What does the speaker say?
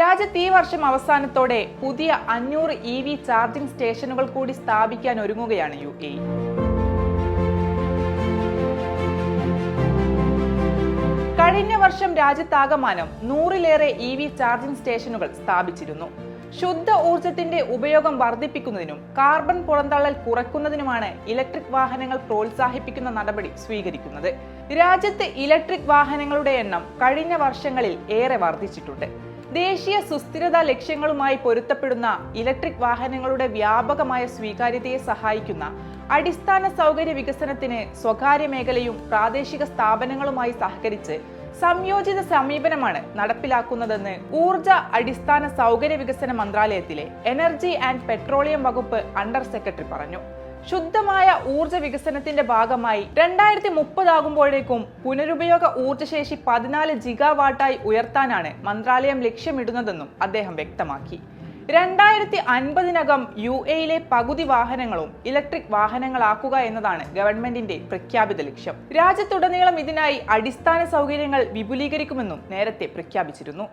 രാജ്യത്ത് ഈ വർഷം അവസാനത്തോടെ പുതിയ അഞ്ഞൂറ് ഇ വി ചാർജിംഗ് സ്റ്റേഷനുകൾ കൂടി സ്ഥാപിക്കാൻ ഒരുങ്ങുകയാണ് യു എ. കഴിഞ്ഞ വർഷം രാജ്യത്താകമാനം നൂറിലേറെ ഇ വി ചാർജിംഗ് സ്റ്റേഷനുകൾ സ്ഥാപിച്ചിരുന്നു. ശുദ്ധ ഊർജത്തിന്റെ ഉപയോഗം വർദ്ധിപ്പിക്കുന്നതിനും കാർബൺ പുറന്തള്ളൽ കുറയ്ക്കുന്നതിനുമാണ് ഇലക്ട്രിക് വാഹനങ്ങൾ പ്രോത്സാഹിപ്പിക്കുന്ന നടപടി സ്വീകരിക്കുന്നത്. രാജ്യത്ത് ഇലക്ട്രിക് വാഹനങ്ങളുടെ എണ്ണം കഴിഞ്ഞ വർഷങ്ങളിൽ ഏറെ വർദ്ധിച്ചിട്ടുണ്ട്. ദേശീയ സുസ്ഥിരതാ ലക്ഷ്യങ്ങളുമായി പൊരുത്തപ്പെടുന്ന ഇലക്ട്രിക് വാഹനങ്ങളുടെ വ്യാപകമായ സ്വീകാര്യതയെ സഹായിക്കുന്ന അടിസ്ഥാന സൗകര്യ വികസനത്തിന് സ്വകാര്യ മേഖലയും പ്രാദേശിക സ്ഥാപനങ്ങളുമായി സഹകരിച്ച് സംയോജിത സമീപനമാണ് നടപ്പിലാക്കുന്നതെന്ന് ഊർജ അടിസ്ഥാന സൗകര്യ വികസന മന്ത്രാലയത്തിലെ എനർജി ആൻഡ് പെട്രോളിയം വകുപ്പ് അണ്ടർ സെക്രട്ടറി പറഞ്ഞു. ശുദ്ധമായ ഊർജ വികസനത്തിന്റെ ഭാഗമായി രണ്ടായിരത്തി മുപ്പതാകുമ്പോഴേക്കും പുനരുപയോഗ ഊർജശേഷി പതിനാല് ജിഗാവാട്ടായി ഉയർത്താനാണ് മന്ത്രാലയം ലക്ഷ്യമിടുന്നതെന്നും അദ്ദേഹം വ്യക്തമാക്കി. രണ്ടായിരത്തി അൻപതിനകം യു എയിലെ പകുതി വാഹനങ്ങളും ഇലക്ട്രിക് വാഹനങ്ങളാക്കുക എന്നതാണ് ഗവൺമെന്റിന്റെ പ്രഖ്യാപിത ലക്ഷ്യം. രാജ്യത്തുടനീളം ഇതിനായി അടിസ്ഥാന സൗകര്യങ്ങൾ വിപുലീകരിക്കുമെന്നും നേരത്തെ പ്രഖ്യാപിച്ചിരുന്നു.